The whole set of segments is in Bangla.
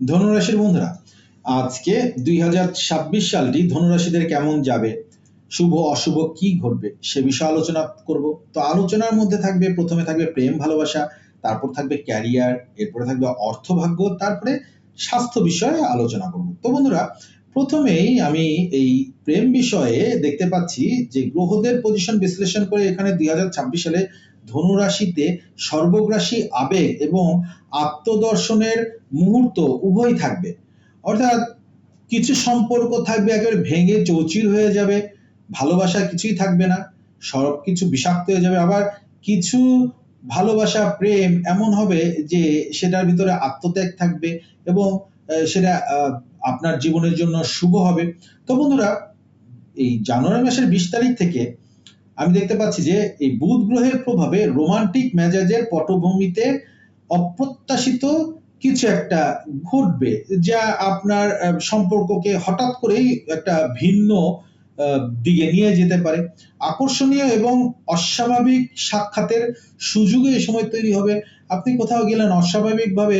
ধনুরাশির বন্ধুরা, আজকে দুই হাজার ছাব্বিশ সালটি ধনুরাশিদের কেমন যাবে? শুভ, অশুভ কি ঘটবে? সে বিষয়ে আলোচনা করব। তো আলোচনার মধ্যে থাকবে, প্রথমে থাকবে প্রেম, ভালোবাসা, তারপর থাকবে ক্যারিয়ার, এরপরে থাকবে অর্থভাগ্য, তারপরে স্বাস্থ্য বিষয়ে আলোচনা করব। তো বন্ধুরা, প্রথমেই আমি এই প্রেম বিষয়ে দেখতে পাচ্ছি যে গ্রহদের পজিশন বিশ্লেষণ করে এখানে দুই হাজার ছাব্বিশ সালে ধনুরাশিতে সর্বগ্রাসী আবেগ এবং আত্মদর্শনের মুহূর্ত উভয় থাকবে। অর্থাৎ কিছু সম্পর্ক থাকবে, একেবারে ভেঙে চৌচির হয়ে যাবে, ভালোবাসা কিছুই থাকবে না, সব কিছু বিষাক্ত হয়ে যাবে। আবার কিছু ভালোবাসা, প্রেম এমন হবে যে সেটার ভিতরে আত্মত্যাগ থাকবে এবং সেটা আপনার জীবনের জন্য শুভ হবে। তো বন্ধুরা, এই জানুয়ারি মাসের বিশ তারিখ থেকে আমি দেখতে পাচ্ছি যে এই বুধ গ্রহের প্রভাবে রোমান্টিক মেজাজের পটভূমিতে অপ্রত্যাশিত কিছু একটা ঘটবে, যা আপনার সম্পর্ককে হঠাৎ করেই একটা ভিন্ন দিকে নিয়ে যেতে পারে। আকর্ষণীয় এবং অস্বাভাবিক সাক্ষাতের সুযোগে এই সময় তৈরি হবে। আপনি কোথাও গেলেন অস্বাভাবিকভাবে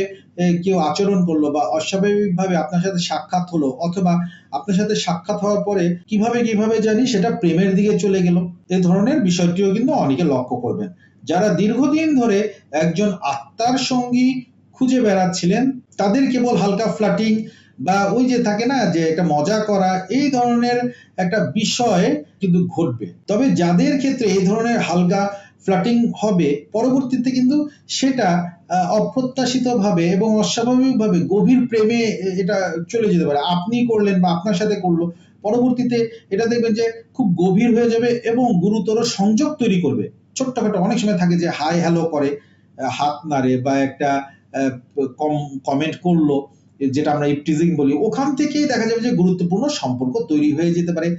কেউ আচরণ করল বা অস্বাভাবিকভাবে আপনার সাথে সাক্ষাৎ হলো অথবা আপনার সাথে সাক্ষাৎ হওয়ার পরে কীভাবে কীভাবে জানি সেটা প্রেমের দিকে চলে গেল। এ ধরনের বিষয়টিও কিন্তু অনেকে লক্ষ্য করবেন। যারা দীর্ঘদিন ধরে একজন আত্মার সঙ্গী খুঁজে বেড়াচ্ছিলেন, তাদের কেবল হালকা ফ্লাটিং বা ওই যে থাকে না যে একটা মজা করা, এই ধরনের একটা বিষয় কিন্তু ঘটবে। তবে যাদের ক্ষেত্রে এই ধরনের হালকা ফ্লাটিং হবে, পরবর্তীতে কিন্তু সেটা অপ্রত্যাশিতভাবে এবং অস্বাভাবিকভাবে গভীর প্রেমে এটা চলে যেতে পারে। আপনি করলেন বা আপনার সাথে করল, পরবর্তীতে এটা দেখবেন যে খুব গভীর হয়ে যাবে এবং গুরুতর সংযোগ তৈরি করবে। ছোট্টখাটো অনেক সময় থাকে যে হাই হ্যালো করে হাত নাড়ে বা একটা কম কমেন্ট করল, যেটা আমরা ইপটিজিং বলি, ওখান থেকেই দেখা যাবে যে গুরুত্বপূর্ণ সম্পর্ক তৈরি হয়ে যেতে পারে।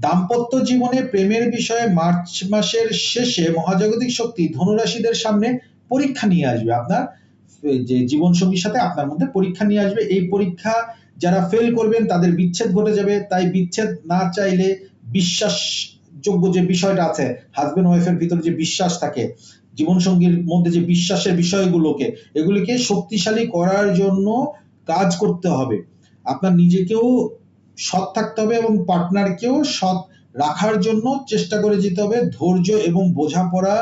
দাম্পত্য জীবনে প্রেমের বিষয়ে মার্চ মাসের শেষে মহাজাগতিক শক্তি ধনুরাশিদের সামনে পরীক্ষা নিয়ে আসবে। আপনার যে জীবন সঙ্গীর সাথে আপনার মধ্যে পরীক্ষা নিয়ে আসবে। এই পরীক্ষা যারা ফেল করবেন, তাদের বিচ্ছেদ ঘটে যাবে। তাই বিচ্ছেদ না চাইলে বিশ্বাসযোগ্য যে বিষয়টা আছে হাজবেন্ড ওয়াইফের ভিতরে যে বিশ্বাস থাকে জীবন সঙ্গীর মধ্যে যে বিশ্বাসের বিষয়গুলোকে, এগুলিকে শক্তিশালী করার জন্য কাজ করতে হবে। আপনার নিজেকেও সৎ থাকতে হবে এবং পার্টনারকেও সৎ রাখার জন্য চেষ্টা করে যেতে হবে। ধৈর্য এবং বোঝাপড়া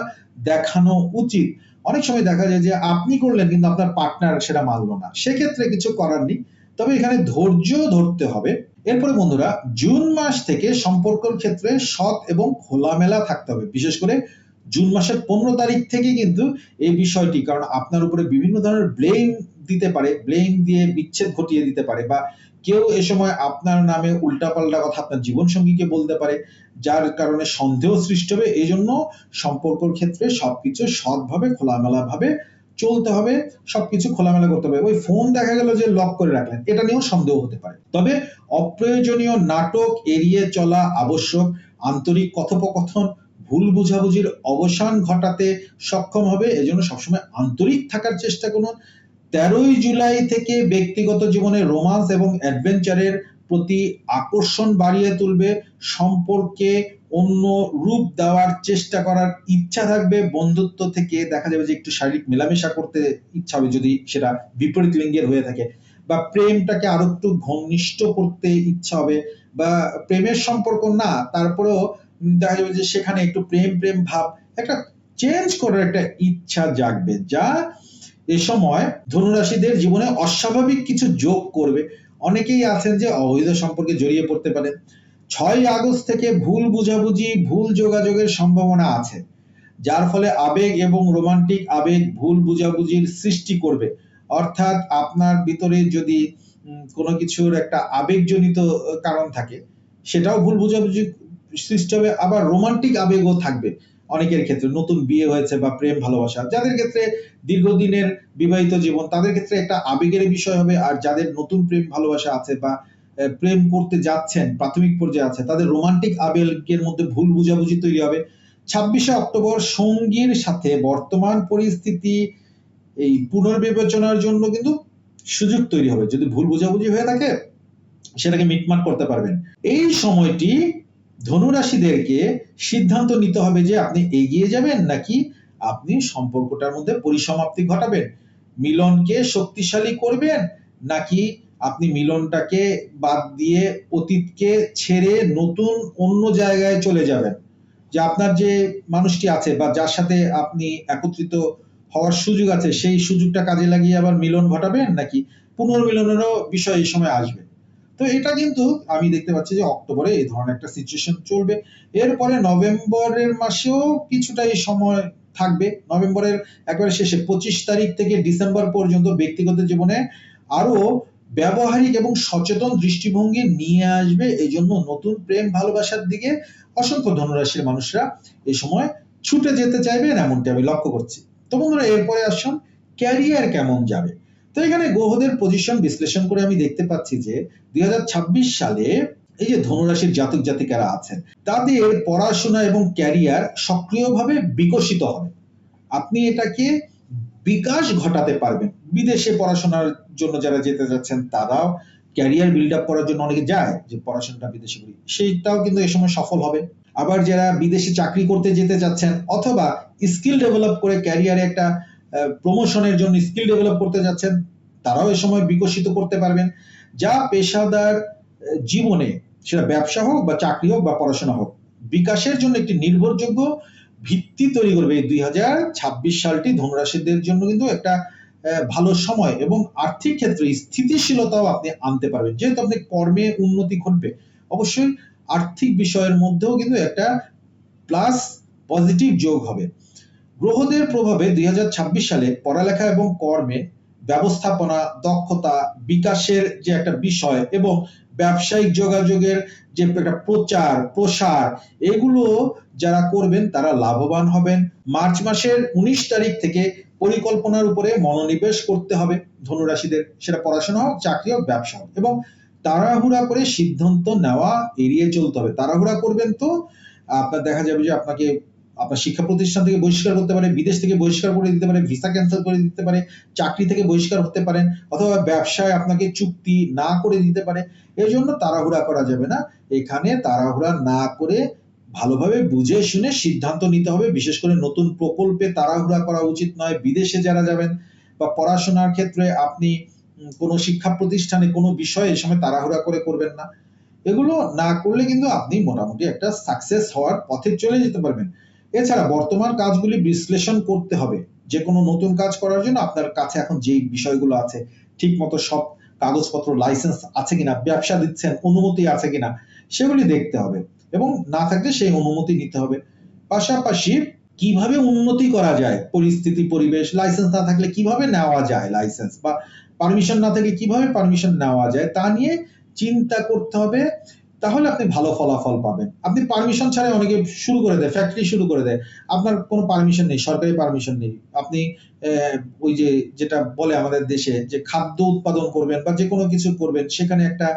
দেখানো উচিত। অনেক সময় দেখা যায় যে আপনি করলেন কিন্তু আপনার পার্টনার সেটা মানলো না। সেক্ষেত্রে কিছু করার নেই। তবে এখানে ধৈর্য ধরতে হবে। এরপরে বন্ধুরা, জুন মাস থেকে সম্পর্কের ক্ষেত্রে সৎ এবং খোলামেলা থাকতে হবে। বিশেষ করে জুন মাসের পনেরো তারিখ থেকে কিন্তু এই বিষয়টি, কারণ আপনার উপরে বিভিন্ন ধরনের ব্লেম দিতে পারে। ব্লেম দিয়ে বিচ্ছেদ ঘটিয়ে দিতে পারে বা কেউ এ সময় আপনার নামে উল্টাপাল্টা কথা আপনার জীবন সঙ্গীকে বলতে পারে, যার কারণে সন্দেহ সৃষ্টি হবে এই জন্য সম্পর্কের ক্ষেত্রে সবকিছু সৎভাবে খোলামেলা ভাবে চলতে হবে, সবকিছু খোলামেলা করতে হবে। ওই ফোন দেখা গেল যে লক করে রাখলেন, এটা নিয়েও সন্দেহ হতে পারে। তবে অপ্রয়োজনীয় নাটক এড়িয়ে চলা আবশ্যক, আন্তরিক কথোপকথন, ভুল বুঝাবুঝির অবসান ঘটাতে সক্ষম হবে, এজন্য সবসময় আন্তরিক থাকার চেষ্টা করুন। তেরোই জুলাই থেকে ব্যক্তিগত জীবনে রোমান্স এবং অ্যাডভেঞ্চারের প্রতি আকর্ষণ বাড়িয়ে তুলবে, সম্পর্কে অন্য রূপ দেওয়ার চেষ্টা করার ইচ্ছা থাকবে, বন্ধুত্ব থেকে দেখা যাবে যে একটু শারীরিক মেলামেশা করতে ইচ্ছা হবে যদি সেটা বিপরীত লিঙ্গের হয়ে থাকে, বা প্রেমটাকে আরও একটু ঘনিষ্ঠ করতে ইচ্ছা হবে, বা প্রেমের সম্পর্ক না, তারপরেও দেখা যাবে যে সেখানে একটু প্রেম প্রেম ভাব, একটা চেঞ্জ করার একটা ইচ্ছা জাগবে, যা এ সময় ধনুরাশিদের জীবনে অস্বাভাবিক কিছু যোগ করবে। অনেকেই আছেন যে অবৈধ সম্পর্কে জড়িয়ে পড়তে পারেন। ছয় আগস্ট থেকে ভুল বুঝাবুঝি, ভুল যোগাযোগের সম্ভাবনা আছে, যার ফলে আবেগ এবং রোমান্টিক আবেগ ভুল বুঝাবুঝির সৃষ্টি করবে। অর্থাৎ আপনার ভিতরে যদি কোনো কিছুর একটা আবেগজনিত কারণ থাকে, সেটাও ভুল বুঝাবুঝি সৃষ্টি হবে, আবার রোমান্টিক আবেগও থাকবে। অনেকের ক্ষেত্রে নতুন বিয়ে হয়েছে বা প্রেম, ভালোবাসা। যাদের ক্ষেত্রে দীর্ঘদিনের বিবাহিত জীবন, তাদের ক্ষেত্রে একটা আবেগের বিষয় হবে। আর যাদের নতুন প্রেম, ভালোবাসা আছে বা প্রেম করতে যাচ্ছেন, প্রাথমিক পর্যায়ে আছে, তাদের রোমান্টিক আবেগের মধ্যে ভুল বুঝাবুঝি তৈরি হবে। ছাব্বিশে অক্টোবর সঙ্গীর সাথে বর্তমান পরিস্থিতি, এই পুনর্বিবেচনার জন্য কিন্তু সুযোগ তৈরি হবে। যদি ভুল বুঝাবুঝি হয়ে থাকে, সেটাকে মিটমাট করতে পারবেন। এই সময়টি ধনুরাশিদেরকে সিদ্ধান্ত নিতে হবে যে আপনি এগিয়ে যাবেন নাকি আপনি সম্পর্কটার মধ্যে পরিসমাপ্তি ঘটাবেন। মিলনকে শক্তিশালী করবেন নাকি আপনি মিলনটাকে বাদ দিয়ে অতীতকে ছেড়ে নতুন অন্য জায়গায় চলে যাবেন? যে আপনার যে মানুষটি আছে বা যার সাথে আপনি একত্রিত হওয়ার সুযোগ আছে, সেই সুযোগটা কাজে লাগিয়ে আবার মিলন ঘটাবেন নাকি পুনর্মিলনেরও বিষয় এই সময় আসবে? তো এটা কিন্তু আমি দেখতে পাচ্ছি যে অক্টোবরে এই ধরনের একটা সিচুয়েশন চলবে। এরপরে নভেম্বরের মাসেও কিছুটা এই সময় থাকবে। নভেম্বরের একবারে শেষে পঁচিশ তারিখ থেকে ডিসেম্বর পর্যন্ত ব্যক্তিগত জীবনে আরও ব্যবহারিক এবং সচেতন দৃষ্টিভঙ্গি নিয়ে আসবে। এই জন্য নতুন প্রেম, ভালোবাসার দিকে অসংখ্য ধনুরাশির মানুষরা এই সময় ছুটে যেতে চাইবেন এমনটি আমি লক্ষ্য করছি। তো বন্ধুরা, এরপরে আসুন ক্যারিয়ার কেমন যাবে? তো এখানে গ্রহদের পজিশন বিশ্লেষণ করে আমি দেখতে পাচ্ছি যে দুই সালে এই যে ধনুরাশির জাতক জাতিকারা আছেন, তাদের পড়াশোনা এবং ক্যারিয়ার সক্রিয়ভাবে বিকশিত হবে। আপনি এটাকে বিকাশ ঘটাতে পারবেন। বিদেশে পড়াশোনার জন্য যারা যেতে যাচ্ছেন, তারাও ক্যারিয়ার বিল্ড আপ করার জন্য অনেকে যায় যে পড়াশোনাটা বিদেশে করি। সেইটাও কিন্তু এই সময় সফল হবে। আবার যারা বিদেশে চাকরি করতে যেতে যাচ্ছেন অথবা স্কিল ডেভেলপ করে ক্যারিয়ারে একটা প্রমোশনের জন্য স্কিল ডেভেলপ করতে যাচ্ছেন, তারাও এই সময় বিকশিত করতে পারবেন। যা পেশাদার জীবনে সেটা ব্যবসা হোক বা চাকরি হোক বা পড়াশোনা হোক, বিকাশের জন্য একটি নির্ভরযোগ্য ভিত্তি তৈরি করবে এই দুই হাজার ছাব্বিশ সালটি ধনুরাশিদের জন্য কিন্তু একটা ভালো সময় এবং আর্থিক ক্ষেত্রে স্থিতিশীলতাও আপনি আনতে পারবেন। যেহেতু আপনি কর্মে উন্নতি ঘটবে, অবশ্যই আর্থিক বিষয়ের মধ্যেও কিন্তু একটা প্লাস পজিটিভ যোগ হবে। গ্রহদের প্রভাবে দুই হাজার ছাব্বিশ সালে পড়ালেখা এবং কর্মে ব্যবস্থাপনা, দক্ষতা, বিকাশের যে একটা বিষয় এবং ব্যবসায়িক যোগাযোগের যে একটা প্রচার, প্রসার, এগুলো যারা করবেন তারা লাভবান হবেন। মার্চ মাসের উনিশ তারিখ থেকে পরিকল্পনার উপরে মনোনিবেশ করতে হবে ধনুরাশিদের। সেটা পড়াশোনা হোক, চাকরি হোক, ব্যবসা হোক এবং তাড়াহুড়া করে সিদ্ধান্ত নেওয়া এড়িয়ে চলতে হবে। তাড়াহুড়া করবেন তো, আপনার দেখা যাবে যে আপনাকে আপনার শিক্ষা প্রতিষ্ঠান থেকে বহিষ্কার করতে পারে, বিদেশ থেকে বহিষ্কার করে দিতে পারে, ভিসা ক্যান্সেল করে দিতে পারে, চাকরি থেকে বহিষ্কার হতে পারেন, অথবা ব্যবসায় আপনাকে চুক্তি না করে দিতে পারে, এই জন্য তাড়াহুড়া করা যাবে না। এখানে তাড়াহুড়া না করে ভালোভাবে বুঝে শুনে সিদ্ধান্ত নিতে হবে। বিশেষ করে নতুন প্রকল্পে তাড়াহুড়া করা উচিত নয়। বিদেশে যারা যাবেন বা পড়াশোনার ক্ষেত্রে আপনি কোনো শিক্ষা প্রতিষ্ঠানে কোনো বিষয়ে এই সময় তাড়াহুড়া করে করবেন না। এগুলো না করলে কিন্তু আপনি মোটামুটি একটা সাকসেস হওয়ার পথে চলে যেতে পারবেন। এছাড়া বর্তমান কাজগুলি বিশ্লেষণ করতে হবে। যে কোনো নতুন কাজ করার জন্য আপনার কাছে এখন যেই বিষয়গুলো আছে ঠিক মতো সব কাগজপত্র লাইসেন্স আছে কিনা, ব্যবসা দিচ্ছেন, অনুমতি আছে কিনা, সেগুলি দেখতে হবে এবং না থাকলে সেই অনুমতি নিতে হবে। পাশাপাশি কীভাবে উন্নতি করা যায়, পরিস্থিতি, পরিবেশ লাইসেন্স না থাকলে কীভাবে নেওয়া যায় লাইসেন্স বা পারমিশন না থাকলে কীভাবে পারমিশন নেওয়া যায়, তা নিয়ে চিন্তা করতে হবে তাহলে আপনি ভালো ফলাফল পাবেন। আপনি পারমিশন ছাড়াই অনেকে শুরু করে দেয় ফ্যাক্টরি শুরু করে দেয়। আপনার কোনো পারমিশন নেই, সরকারি পারমিশন নেই। আপনি ওই যে, যেটা বলে আমাদের দেশে যে খাদ্য উৎপাদন করবেন বা যে কোনো কিছু করবেন, সেখানে একটা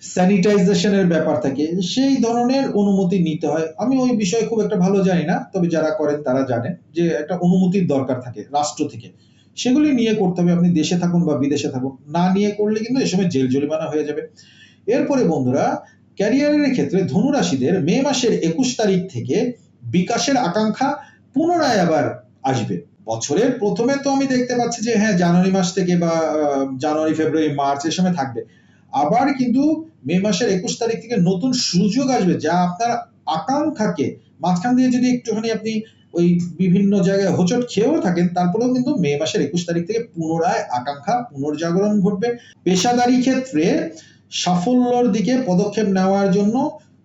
স্যানিটাইজেশনের ব্যাপার থাকে। সেই ধরনের অনুমতি নিতে হয়। আমি ওই বিষয়ে খুব একটা ভালো জানি না, তবে যারা করেন তারা জানেন যে একটা অনুমতির দরকার থাকে রাষ্ট্র থেকে। সেগুলি নিয়ে করতে হবে। আপনি দেশে থাকুন বা বিদেশে থাকুন। না নিয়ে করলে কিন্তু এ সময় জেল জরিমানা হয়ে যাবে। এরপরে বন্ধুরা ক্যারিয়ারের ক্ষেত্রে ধনুরাশিদের মে মাসের একুশ তারিখ থেকে বিকাশের আকাঙ্ক্ষা পুনরায় আবার আসবে। বছরের প্রথমে তো আমি দেখতে পাচ্ছি যে হ্যাঁ জানুয়ারি মাস থেকে বা জানুয়ারি, ফেব্রুয়ারি, মার্চ এ সময় থাকবে। আবার কিন্তু মে মাসের একুশ তারিখ থেকে নতুন সুযোগ আসবে যা আপনার আকাঙ্ক্ষাকে মাঝখান দিয়ে যদি একটুখানি আপনি ওই বিভিন্ন জায়গায় হোঁচট খেয়েও থাকেন, তারপরেও কিন্তু মে মাসের একুশ তারিখ থেকে পুনরায় আকাঙ্ক্ষা, পুনর্জাগরণ ঘটবে। পেশাদারি ক্ষেত্রে সাফল্যর দিকে পদক্ষেপ নেওয়ার জন্য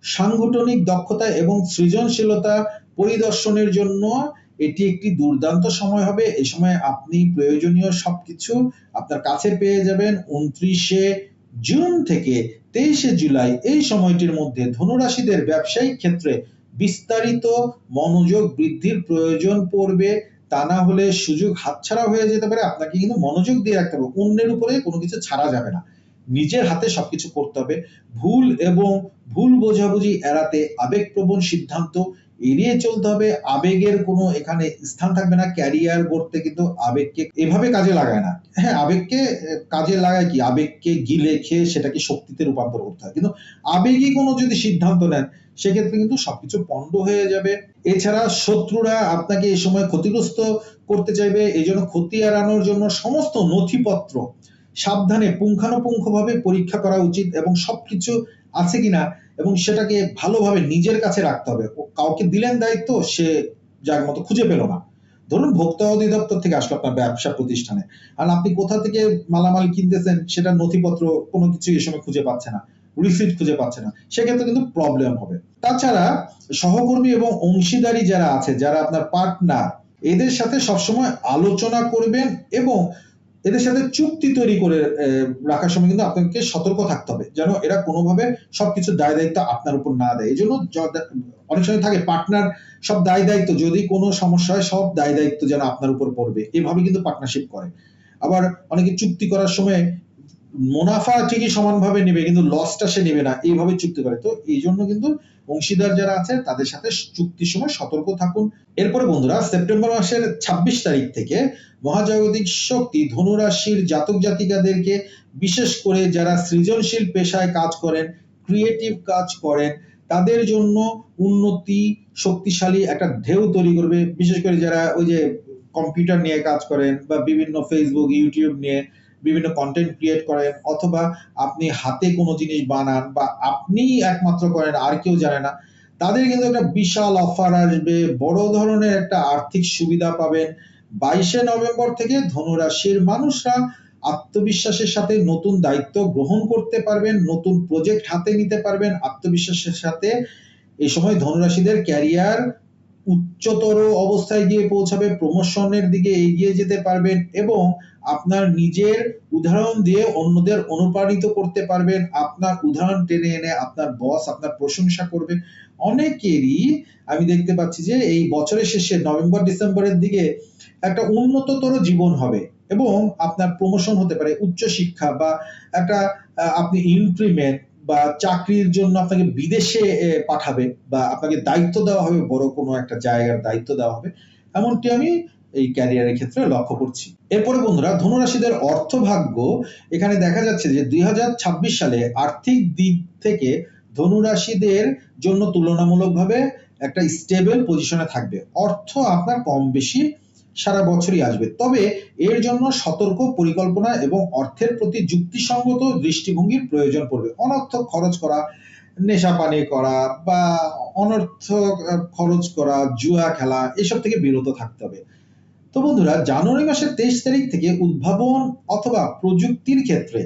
সাংগঠনিক দক্ষতা এবং সৃজনশীলতা পরিদর্শনের জন্য এটি একটি দুর্দান্ত সময় হবে। এই সময় আপনি প্রয়োজনীয় সবকিছু আপনার কাছে পেয়ে যাবেন। উনত্রিশে জুন থেকে তেইশে জুলাই এই সময়টির মধ্যে ধনুরাশিদের ব্যবসায়িক ক্ষেত্রে বিস্তারিত মনোযোগ বৃদ্ধির প্রয়োজন পড়বে। তা না হলে সুযোগ হাতছাড়া হয়ে যেতে পারে। আপনাকে কিন্তু মনোযোগ দিয়ে রাখতে হবে। অন্যের উপরে কোনো কিছু ছাড়া যাবে না। নিজের হাতে সবকিছু করতে হবে। ভুল এবং ভুল বোঝাবুঝি এড়াতে আবেগপ্রবণ সিদ্ধান্ত এড়িয়ে চলতে হবে। আবেগের কোনো এখানে স্থান থাকবে না। ক্যারিয়ার গড়তে কিন্তু আবেগকে এভাবে কাজে লাগায় না। হ্যাঁ আবেগকে কাজে লাগায় কি? আবেগকে গিলে খেয়ে সেটাকে শক্তিতে রূপান্তর করতে হয়। কিন্তু আবেগই কোনো যদি সিদ্ধান্ত নেন, সেক্ষেত্রে কিন্তু সবকিছু পণ্ড হয়ে যাবে। এছাড়া শত্রুরা আপনাকে এই সময় ক্ষতিগ্রস্ত করতে চাইবে। এই জন্য ক্ষতি এড়ানোর জন্য সমস্ত নথিপত্র সাবধানে পুঙ্খানুপুঙ্খভাবে পরীক্ষা করা উচিত এবং সবকিছু আছে কিনা এবং সেটাকে ভালোভাবে নিজের কাছে রাখতে হবে। কাউকে দিলেন দায়িত্ব, সে যার মতো খুঁজে পেল না। ধরুন ভোক্তা অধিদপ্তর থেকে আসলো আপনার ব্যবসা প্রতিষ্ঠানে। আর আপনি কোথা থেকে মালামাল কিনতেছেন সেটা নথিপত্র কোনো কিছু এই সময় খুঁজে পাচ্ছে না রিসিপ্ট খুঁজে পাচ্ছে না। সেক্ষেত্রে কিন্তু প্রবলেম হবে। তাছাড়া সহকর্মী এবং অংশীদারি যারা আছে, যারা আপনার পার্টনার এদের সাথে সবসময় আলোচনা করবেন এবং এদের সাথে চুক্তি তৈরি করে রাখার সময় কিন্তু আপনাকে সতর্ক থাকতে হবে, যেন এরা কোনোভাবে সবকিছু দায় দায়িত্ব আপনার উপর না দেয়। এই জন্য অনেক সময় থাকে পার্টনার সব দায় দায়িত্ব, যদি কোনো সমস্যা হয়, সব দায় দায়িত্ব যেন আপনার উপর পড়বে। এভাবে কিন্তু পার্টনারশিপ করে। আবার অনেকে চুক্তি করার সময় মুনাফা ঠিকই সমানভাবে নেবে, কিন্তু লসটা সে নেবে না, এইভাবে চুক্তি করে। তো এই জন্য কিন্তু অংশীদার যারা আছে, তাদের সাথে চুক্তির সময় সতর্ক থাকুন। এরপরে বন্ধুরা, সেপ্টেম্বর মাসের ২৬ তারিখ থেকে মহাজাগতিক শক্তি ধনুরাশির জাতক জাতিকাদেরকে, বিশেষ করে যারা সৃজনশীল পেশায় কাজ করেন ক্রিয়েটিভ কাজ করেন, তাদের জন্য উন্নতি শক্তিশালী একটা ঢেউ তৈরি করবে। বিশেষ করে যারা ওই যে কম্পিউটার নিয়ে কাজ করেন বা বিভিন্ন ফেসবুক ইউটিউব নিয়ে বিভিন্ন কন্টেন্ট ক্রিয়েট করেন অথবা আপনি হাতে কোনো জিনিস বানান বা আপনি একমাত্র করেন, আর কেউ জানে না, তাদের কিন্তু একটা বিশাল অফার আসবে। বড় ধরনের একটা আর্থিক সুবিধা পাবেন। বাইশে নভেম্বর থেকে ধনুরাশির মানুষরা আত্মবিশ্বাসের সাথে নতুন দায়িত্ব গ্রহণ করতে পারবেন, নতুন প্রজেক্ট হাতে নিতে পারবেন। আত্মবিশ্বাসের সাথে এই সময় ধনুরাশিদের ক্যারিয়ার উচ্চতর অবস্থায় গিয়ে পৌঁছাবে প্রমোশনের দিকে এগিয়ে যেতে পারবেন এবং আপনার নিজের উদাহরণ দিয়ে অন্যদের অনুপ্রাণিত করতে পারবেন। আপনার উদাহরণ টেনে এনে আপনার বস আপনার প্রশংসা করবে। অনেকেরই আমি দেখতে পাচ্ছি যে এই বছরের শেষে নভেম্বর, ডিসেম্বরের দিকে একটা উন্নততর জীবন হবে এবং আপনার প্রমোশন হতে পারে উচ্চ শিক্ষা বা একটা আপনি ইনক্রিমেন্ট বা চাকরির জন্য আপনাকে বিদেশে পাঠাবে বা আপনাকে দায়িত্ব দেওয়া হবে, বড় কোনো একটা জায়গার দায়িত্ব দেওয়া হবে। এমনটি আমি এই ক্যারিয়ারের ক্ষেত্রে লক্ষ্য করছি। এরপরে বন্ধুরা, ধনুরাশিদের অর্থভাগ্য, এখানে দেখা যাচ্ছে যে দুই হাজার ছাব্বিশ সালে আর্থিক দিক থেকে ধনুরাশিদের জন্য তুলনামূলকভাবে একটা স্টেবল পজিশনে থাকবে। অর্থ আপনার কম বেশি সারা বছরই আসবে। তবে এর জন্য সতর্ক পরিকল্পনা এবং অর্থের প্রতি যুক্তিসঙ্গত দৃষ্টিভঙ্গির প্রয়োজন পড়বে। অনর্থক খরচ করা, নেশা পানি করা বা অনর্থক খরচ করা, জুয়া খেলা, এসব থেকে বিরত থাকতে হবে। তো বন্ধুরা, জানুয়ারি মাসের তেইশ তারিখ থেকে উদ্ভাবন অথবা প্রযুক্তির ক্ষেত্রে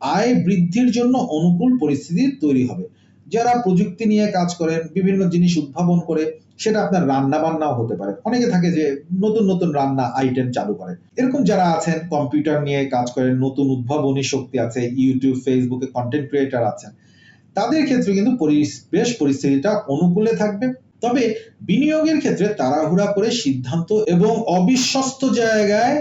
আয় বৃদ্ধির জন্য অনুকূল পরিস্থিতি তৈরি হবে। যারা প্রযুক্তি নিয়ে কাজ করেন, বিভিন্ন জিনিস উদ্ভাবন করে সেটা আপনার রান্না বান্নাও হতে পারে। অনেকে থাকে যে নতুন নতুন রান্না আইটেম চালু করে। এরকম যারা আছেন কম্পিউটার নিয়ে কাজ করেন, নতুন উদ্ভাবনী শক্তি আছে ইউটিউব ফেসবুকে কন্টেন্ট ক্রিয়েটার আছেন, তাদের ক্ষেত্রে কিন্তু পরিবেশ পরিস্থিতিটা অনুকূলে থাকবে। তবে বিনিয়োগের ক্ষেত্রে তাড়াহুড়া করে সিদ্ধান্ত এবং অবিশ্বস্ত জায়গায়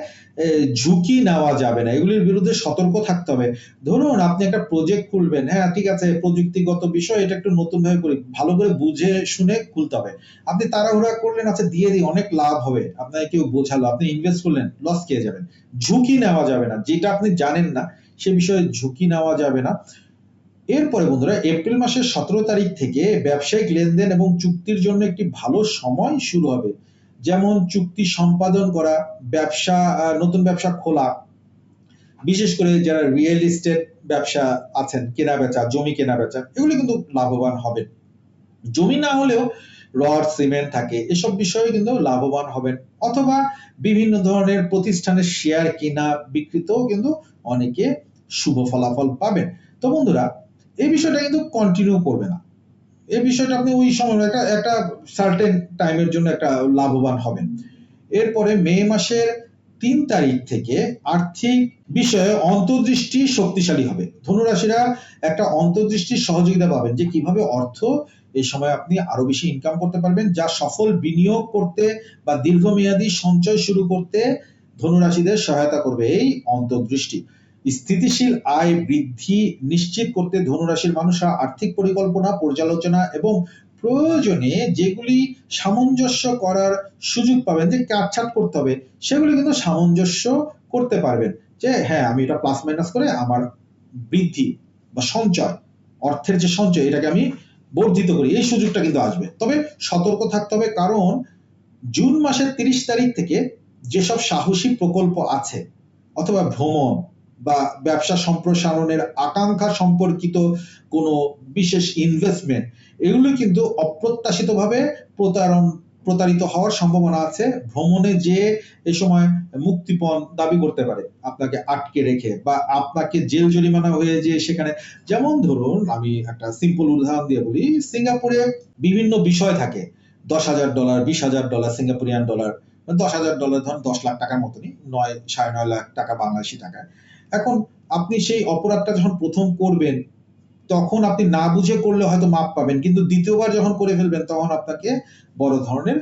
ঝুঁকি নেওয়া যাবে না। এগুলির বিরুদ্ধে সতর্ক থাকতে হবে। ধরুন, আপনি একটা প্রজেক্ট খুলবেন। হ্যাঁ ঠিক আছে, প্রযুক্তিগত বিষয়, এটা একটু নতুন ভাবে করি। ভালো করে বুঝে শুনে খুলতে হবে। আপনি তাড়াহুড়া করলেন আচ্ছা দিয়ে দিই, অনেক লাভ হবে। আপনাকে কেউ বোঝালো, আপনি ইনভেস্ট করলেন লস খেয়ে যাবেন। ঝুঁকি নেওয়া যাবে না। যেটা আপনি জানেন না, সে বিষয়ে ঝুঁকি নেওয়া যাবে না। এরপরে বন্ধুরা, এপ্রিল মাসের সতেরো তারিখ থেকে ব্যবসায়িক লেনদেন এবং চুক্তির জন্য একটি ভালো সময় শুরু হবে। যেমন চুক্তি সম্পাদন করা, ব্যবসা নতুন ব্যবসা খোলা, বিশেষ করে যারা রিয়েল এস্টেট ব্যবসা আছেন, কেনা বেচা, জমি কেনা বেচা, এগুলো কিন্তু লাভবান হবেন। জমি না হলেও রড, সিমেন্ট থাকে, এসব বিষয়ে কিন্তু লাভবান হবেন। অথবা বিভিন্ন ধরনের প্রতিষ্ঠানের শেয়ার কিনা, বিক্রিতেও কিন্তু অনেকে শুভ ফলাফল পাবেন। তো বন্ধুরা, এই বিষয়টা কিন্তু কন্টিনিউ করবে না। এই বিষয়টা আপনি ওই সময় একটা একটা সার্টেন টাইমের জন্য একটা লাভবান হবেন। এরপরে মে মাসের তিন তারিখ থেকে আর্থিক বিষয়ে অন্তর্দৃষ্টি শক্তিশালী হবে। ধনুরাশিরা একটা অন্তর্দৃষ্টির সহযোগিতা পাবেন যে কীভাবে অর্থ এই সময় আপনি আরও বেশি ইনকাম করতে পারবেন, যা সফল বিনিয়োগ করতে বা দীর্ঘমেয়াদী সঞ্চয় শুরু করতে ধনুরাশিদের সহায়তা করবে এই অন্তর্দৃষ্টি। স্থিতিশীল আয় বৃদ্ধি নিশ্চিত করতে ধনুরাশির মানুষরা আর্থিক পরিকল্পনা, পর্যালোচনা এবং প্রয়োজনে যেগুলি সামঞ্জস্য করার সুযোগ পাবেন, যে কাটছাট করতে হবে, সেগুলি কিন্তু সামঞ্জস্য করতে পারবেন। যে হ্যাঁ আমি এটা প্লাস মাইনাস করে আমার বৃদ্ধি বা সঞ্চয়, অর্থের যে সঞ্চয়, এটাকে আমি বর্ধিত করি। এই সুযোগটা কিন্তু আসবে। তবে সতর্ক থাকতে হবে, কারণ জুন মাসের তিরিশ তারিখ থেকে যেসব সাহসী প্রকল্প আছে, অথবা ভ্রমণ বা ব্যবসা সম্প্রসারণের আকাঙ্ক্ষা সম্পর্কিত কোনো বিশেষ ইনভেস্টমেন্ট এগুলো কিন্তু অপ্রত্যাশিতভাবে প্রতারণ, প্রতারিত হওয়ার সম্ভাবনা আছে। ভ্রমণে যে এই সময় মুক্তিপণ দাবি করতে পারে, আপনাকে আটকে রেখে বা আপনাকে জেল জরিমানা হয়ে যে সেখানে, যেমন ধরুন আমি একটা সিম্পল উদাহরণ দিয়ে বলি, সিঙ্গাপুরে বিভিন্ন বিষয় থাকে। দশ হাজার ডলার, বিশ হাজার ডলার, সিঙ্গাপুরিয়ান ডলার, দশ হাজার ডলার ধরুন দশ লাখ টাকার মতনই, নয়, সাড়ে নয় লাখ টাকা বাংলাদেশি টাকায়। এখন আপনি সেই অপরাধটা যখন প্রথম করবেন, তখন আপনি না বুঝে করলে হয়তো মাপ পাবেন, কিন্তু দ্বিতীয়বার যখন করে ফেলবেন, তখন আপনাকে বড় ধরনের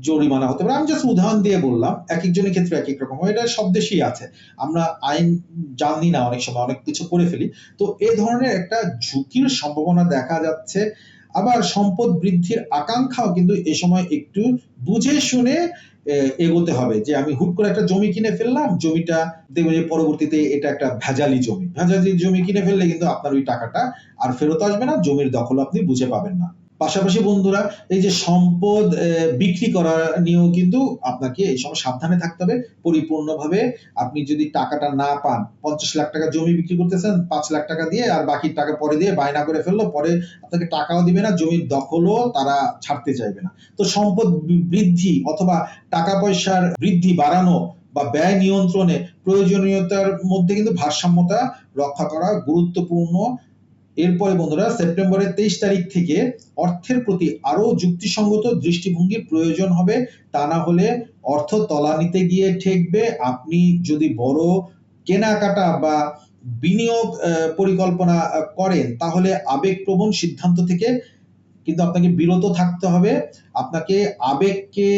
জরিমানা হতে পারে। আমি জাস্ট উদাহরণ দিয়ে বললাম, এক একজনের ক্ষেত্রে এক এক রকম। এটা সব দেশেই আছে। আমরা আইন জানি না অনেক সময়, অনেক কিছু করে ফেলি। তো এ ধরনের একটা ঝুঁকির সম্ভাবনা দেখা যাচ্ছে। আবার সম্পদ বৃদ্ধির আকাঙ্ক্ষাও কিন্তু এ সময় একটু বুঝে শুনে এগোতে হবে যে আমি হুট করে একটা জমি কিনে ফেললাম, জমিটা দেখবেন যে পরবর্তীতে এটা একটা ভেজালি জমি। ভেজালি জমি কিনে ফেললে কিন্তু আপনার ওই টাকাটা আর ফেরত আসবে না, জমির দখল আপনি বুঝে পাবেন না। পাশাপাশি বন্ধুরা, এই যে সম্পদ বিক্রি করা নিয়েও কিন্তু আপনাকে এই সময় সাবধানে থাকতে হবে। পরিপূর্ণভাবে আপনি যদি টাকাটা না পান, পঞ্চাশ লাখ টাকা জমি বিক্রি করতেছেন, পাঁচ লাখ টাকা দিয়ে আর বাকি টাকা পরে দিয়ে বায়না করে ফেলল, পরে আপনাকে টাকাও দিবে না, জমির দখলও তারা ছাড়তে চাইবে না। তো সম্পদ বৃদ্ধি অথবা টাকা পয়সার বৃদ্ধি বাড়ানো বা ব্যয় নিয়ন্ত্রণে প্রয়োজনীয়তার মধ্যে কিন্তু ভারসাম্যতা রক্ষা করা গুরুত্বপূর্ণ। এরপরে বন্ধুরা, সেপ্টেম্বরের তেইশ তারিখ থেকে অর্থের প্রতি আরও যুক্তিসঙ্গত দৃষ্টিভঙ্গির প্রয়োজন হবে। তা না হলে অর্থ তলানিতে গিয়ে ঠেকবে। আপনি যদি বড় কেনাকাটা বা বিনিয়োগ পরিকল্পনা করেন, তাহলে আবেগপ্রবণ সিদ্ধান্ত থেকে কিন্তু আপনাকে বিরত থাকতে হবে। আপনাকে আবেগকে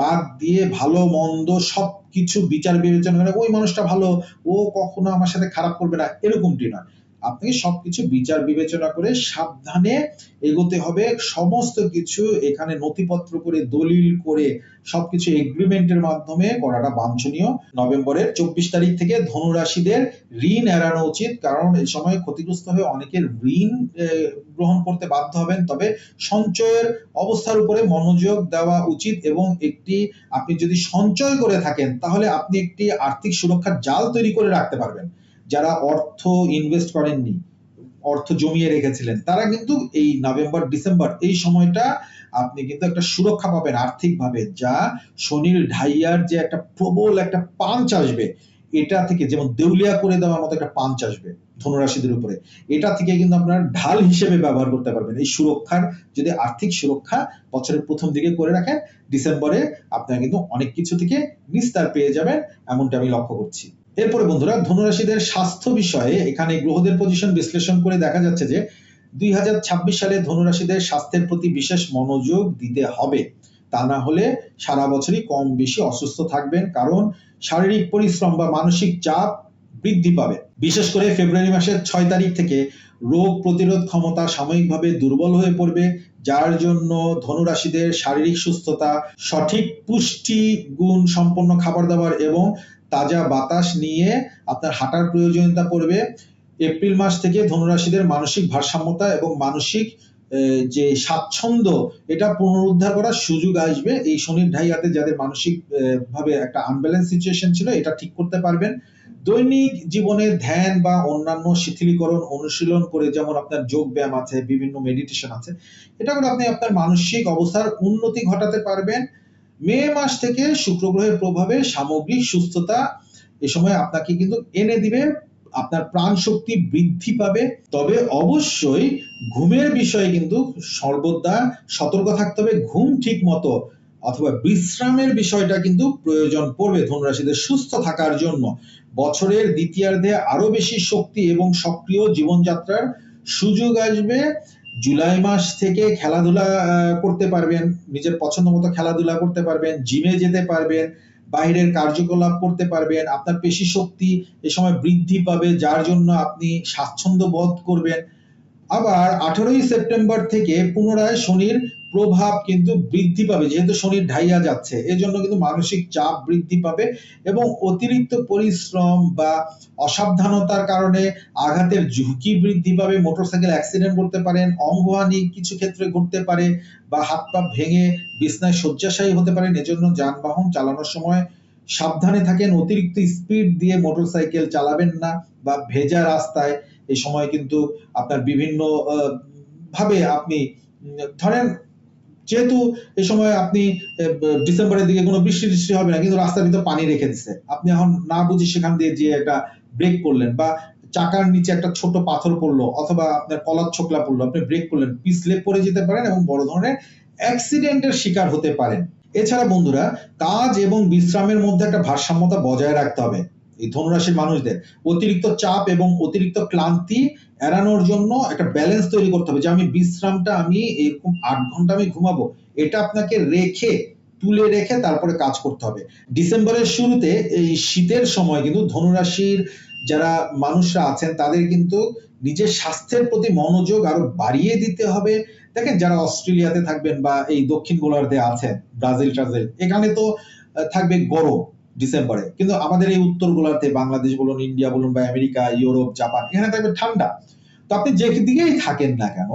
বাদ দিয়ে ভালো, মন্দ সবকিছু বিচার বিবেচনা করে, ওই মানুষটা ভালো, ও কখনো আমার সাথে খারাপ করবে না, এরকমটি নয়। আপনাকে সবকিছু বিচার বিবেচনা করে সাবধানে এগোতে হবে। সমস্ত কিছু এখানে নথিপত্র করে, দলিল করে সবকিছু এগ্রিমেন্টের মাধ্যমে করাটা বাঞ্ছনীয়। নভেম্বরের চব্বিশ তারিখ থেকে ধনুরাশিদের ঋণ এড়ানো উচিত, কারণ এই সময় ক্ষতিগ্রস্ত হয়ে অনেকের ঋণ গ্রহণ করতে বাধ্য হবেন। তবে সঞ্চয়ের অবস্থার উপরে মনোযোগ দেওয়া উচিত এবং একটি, আপনি যদি সঞ্চয় করে থাকেন, তাহলে আপনি একটি আর্থিক সুরক্ষার জাল তৈরি করে রাখতে পারবেন। যারা অর্থ ইনভেস্ট করেননি, অর্থ জমিয়ে রেখেছিলেন, তারা কিন্তু এই নভেম্বর ডিসেম্বর এই সময়টা আপনি কিন্তু একটা সুরক্ষা পাবেন আর্থিকভাবে, যা শনির ঢাইয়ার যে একটা প্রবল একটা পাঞ্চ আসবে, এটা থেকে যেমন দেউলিয়া করে দেওয়ার মতো একটা পাঞ্চ আসবে ধনুরাশিদের উপরে, এটা থেকে কিন্তু আপনার ঢাল হিসেবে ব্যবহার করতে পারবেন। এই সুরক্ষার, যদি আর্থিক সুরক্ষা বছরের প্রথম দিকে করে রাখেন ডিসেম্বরে আপনারা কিন্তু অনেক কিছু থেকে নিস্তার পেয়ে যাবেন, এমনটা আমি লক্ষ্য করছি। এরপরে বন্ধুরা ধনুরাশিদের স্বাস্থ্য বিষয়ে এখানে গ্রহদের পজিশন বিশ্লেষণ করে দেখা যাচ্ছে যে দুই সালে ধনুরাশিদের স্বাস্থ্যের প্রতি বিশেষ মনোযোগ দিতে হবে। তা না হলে সারা বছরই কম বেশি অসুস্থ থাকবেন, কারণ শারীরিক পরিশ্রম বা মানসিক চাপ বৃদ্ধি পাবে। বিশেষ করে ফেব্রুয়ারি মাসের ছয় তারিখ থেকে রোগ প্রতিরোধ ক্ষমতা সাময়িকভাবে দুর্বল হয়ে পড়বে, যার জন্য ধনুরাশিদের শারীরিক সুস্থতা, সঠিক পুষ্টি, গুণ, সম্পন্ন খাবার দাবার এবং তাজা বাতাস নিয়ে আপনার হাঁটার প্রয়োজনীয়তা পড়বে। এপ্রিল মাস থেকে ধনুরাশিদের মানসিক ভারসাম্যতা এবং মানসিক যে স্বাচ্ছন্দ্য, এটা পুনরুদ্ধার করার সুযোগ আসবে। এই শনির ঢাইয়াতে যাদের মানসিক ভাবে একটা আনব্যালেন্স সিচুয়েশন ছিল, এটা ঠিক করতে পারবেন। দৈনিক জীবনে ধ্যান বা অন্যান্য শিথিলীকরণ, অনুশীলন করে যেমন আপনার যোগ ব্যায়াম আছে, বিভিন্ন মেডিটেশন আছে, এটা করে আপনি আপনার মানসিক অবস্থার উন্নতি ঘটাতে পারবেন। মে মাস থেকে শুক্র গ্রহের প্রভাবে সামগ্রিক সুস্থতা এ সময় আপনাকে কিন্তু এনে দিবে, আপনার প্রাণ শক্তি বৃদ্ধি পাবে। তবে অবশ্যই ঘুমের বিষয়ে কিন্তু সর্বদা সতর্ক থাকতে হবে, ঘুম ঠিক মতো অথবা বিশ্রামের বিষয়টা কিন্তু প্রয়োজন পড়বে ধনুরাশিদের সুস্থ থাকার জন্য। বছরের দ্বিতীয়ার্ধে আরও বেশি শক্তি এবং সক্রিয় জীবনযাত্রার সুযোগ আসবে। জুলাই মাস থেকে খেলাধুলা করতে পারবেন, নিজের পছন্দ মতো খেলাধুলা করতে পারবেন জিমে যেতে পারবেন বাইরের কার্যকলাপ করতে পারবেন, আপনার পেশি শক্তি এ সময় বৃদ্ধি পাবে, যার জন্য আপনি স্বাচ্ছন্দ্য বোধ করবেন। আবার আঠারোই সেপ্টেম্বর থেকে পুনরায় শনির প্রভাব কিন্তু বৃদ্ধি পাবে, যেহেতু শরীর ঢাইয়া যাচ্ছে, এজন্য কিন্তু মানসিক চাপ বৃদ্ধি পাবে এবং অতিরিক্ত পরিশ্রম বা অসাবধানতার কারণে আঘাতের ঝুঁকি বৃদ্ধি পাবে, মোটরসাইকেল অ্যাক্সিডেন্ট করতে পারেন, অঙ্গহানি কিছু ক্ষেত্রে ঘটতে পারে বা হাত পা ভেঙে বিছনায় শয্যাশায়ী হতে পারেন, এজন্য যানবাহন চালানোর সময় সাবধানে থাকেন, অতিরিক্ত স্পিড দিয়ে মোটরসাইকেল চালাবেন না বা ভেজা রাস্তায় এই সময় কিন্তু আপনার বিভিন্ন ভাবে আপনি ধরেন যেহেতু এই সময় আপনি ডিসেম্বরের দিকে কোনো বৃষ্টি টিষ্টি হবে না, কিন্তু রাস্তার ভিতর পানি রেখে দিচ্ছে আপনি এখন না বুঝি সেখান দিয়ে যে একটা ব্রেক করলেন বা চাকার নিচে একটা ছোট পাথর পড়ল অথবা আপনার কলার ছোকলা পড়ল, আপনি ব্রেক করলেন পিছলে পড়ে যেতে পারেন এবং বড় ধরনের অ্যাক্সিডেন্টের শিকার হতে পারেন। এছাড়া বন্ধুরা, কাজ এবং বিশ্রামের মধ্যে একটা ভারসাম্যতা বজায় রাখতে হবে। এই ধনুরাশির মানুষদের, অতিরিক্ত চাপ এবং অতিরিক্ত ক্লান্তি এড়ানোর জন্য একটা ব্যালেন্স তৈরি করতে হবে যে আমি বিশ্রামটা, আমি এরকম আট ঘণ্টা আমি ঘুমাবো, এটা আপনাকে রেখে, তুলে রেখে তারপরে কাজ করতে হবে। ডিসেম্বরের শুরুতে এই শীতের সময় কিন্তু ধনুরাশির যারা মানুষরা আছেন, তাদের কিন্তু নিজের স্বাস্থ্যের প্রতি মনোযোগ আরও বাড়িয়ে দিতে হবে। দেখেন যারা অস্ট্রেলিয়াতে থাকবেন বা এই দক্ষিণ গোলার্ধে আছেন ব্রাজিল ট্রাজিল এখানে তো থাকবে গরম। ডিসেম্বরে কিন্তু আমাদের এই উত্তর গোলার্ধে বাংলাদেশ বলুন ইন্ডিয়া বলুন বা আমেরিকা ইউরোপ জাপান এখানে থাকবে ঠান্ডা। তো আপনি যে দিকেই থাকেন না কেন,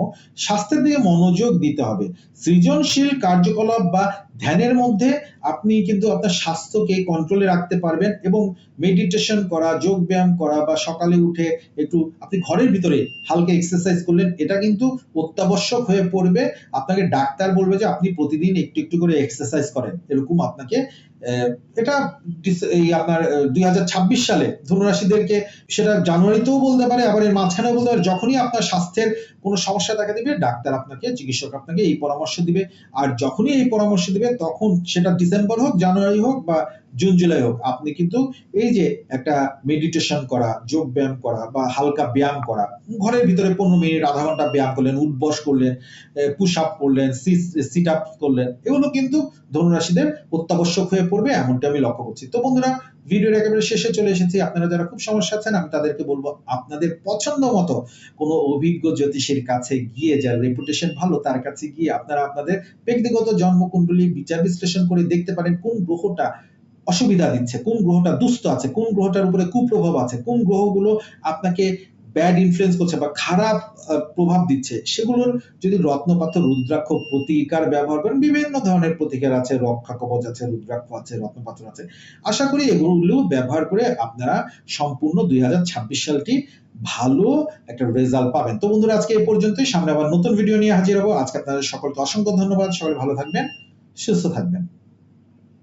স্বাস্থ্যের দিকে মনোযোগ দিতে হবে। সৃজনশীল কার্যকলাপ বা ধ্যানের মধ্যে আপনি কিন্তু আপনার স্বাস্থ্যকে কন্ট্রোলে রাখতে পারবেন এবং মেডিটেশন করা, যোগ ব্যায়াম করা বা সকালে উঠে একটু আপনি ঘরের ভিতরে হালকা এক্সারসাইজ করলেন, এটা কিন্তু অত্যাবশ্যক হয়ে পড়বে। আপনাকে ডাক্তার বলবে যে আপনি প্রতিদিন একটু একটু করে এক্সারসাইজ করেন। এরকম আপনাকে এটা এই আপনার দুই হাজার ছাব্বিশ সালে ধনুরাশিদেরকে সেটা জানুয়ারিতেও বলতে পারে, আবার এর মাঝখানেও বলতে পারে, যখনই আপনার স্বাস্থ্যের কোনো সমস্যা দেখা দিবে, ডাক্তার আপনাকে, চিকিৎসক আপনাকে এই পরামর্শ দিবে। আর যখনই এই পরামর্শ দিবে, তখন সেটা ডিসেম্বর হোক, জানুয়ারি হোক বা জুন, জুলাই হোক, আপনি কিন্তু এই যে একটা মেডিটেশন করা, যোগ ব্যায়াম করা বা হালকা ব্যায়াম করা, ঘরের ভিতরে পনেরো মিনিট, আধা ঘণ্টা ব্যায়াম করলেন, উঠবস করলেন পুশ আপ করলেন সিট আপ করলেন, এগুলো কিন্তু ধনুরাশিদের অত্যাবশ্যক হয়ে পড়বে, এমনটা আমি লক্ষ্য করছি। তো বন্ধুরা ভিডিওর একেবারে শেষে চলে এসেছি। আপনারা যারা খুব সমস্যা আছেন, আমি তাদেরকে বলব, আপনাদের পছন্দ মতো কোনো অভিজ্ঞ জ্যোতিষীর কাছে গিয়ে, যার রেপুটেশন ভালো, তার কাছে গিয়ে আপনারা আপনাদের ব্যক্তিগত জন্মকুণ্ডলী বিচার বিশ্লেষণ করে দেখতে পারেন, কোন গ্রহটা অসুবিধা দিচ্ছে, কোন গ্রহটা দুস্থ আছে, কোন গ্রহটার উপরে কুপ্রভাব আছে, কোন গ্রহগুলো আপনাকে ব্যাড ইনফ্লুয়েন্স করছে বা খারাপ প্রভাব দিচ্ছে, সেগুলোর যদি রত্নপাথর রুদ্রাক্ষ প্রতিকার ব্যবহার করেন, বিভিন্ন ধরনের প্রতিকার আছে রক্ষা কবচ আছে, রুদ্রাক্ষ আছে রত্নপাথর আছে। আশা করি এগুলো ব্যবহার করে আপনারা সম্পূর্ণ দুই হাজার ছাব্বিশ সালটি ভালো একটা রেজাল্ট পাবেন। তো বন্ধুরা, আজকে এই পর্যন্তই। সামনে আবার নতুন ভিডিও নিয়ে হাজির হব। আজকে আপনাদের সকলকে অসংখ্য ধন্যবাদ। সবাই ভালো থাকবেন, সুস্থ থাকবেন।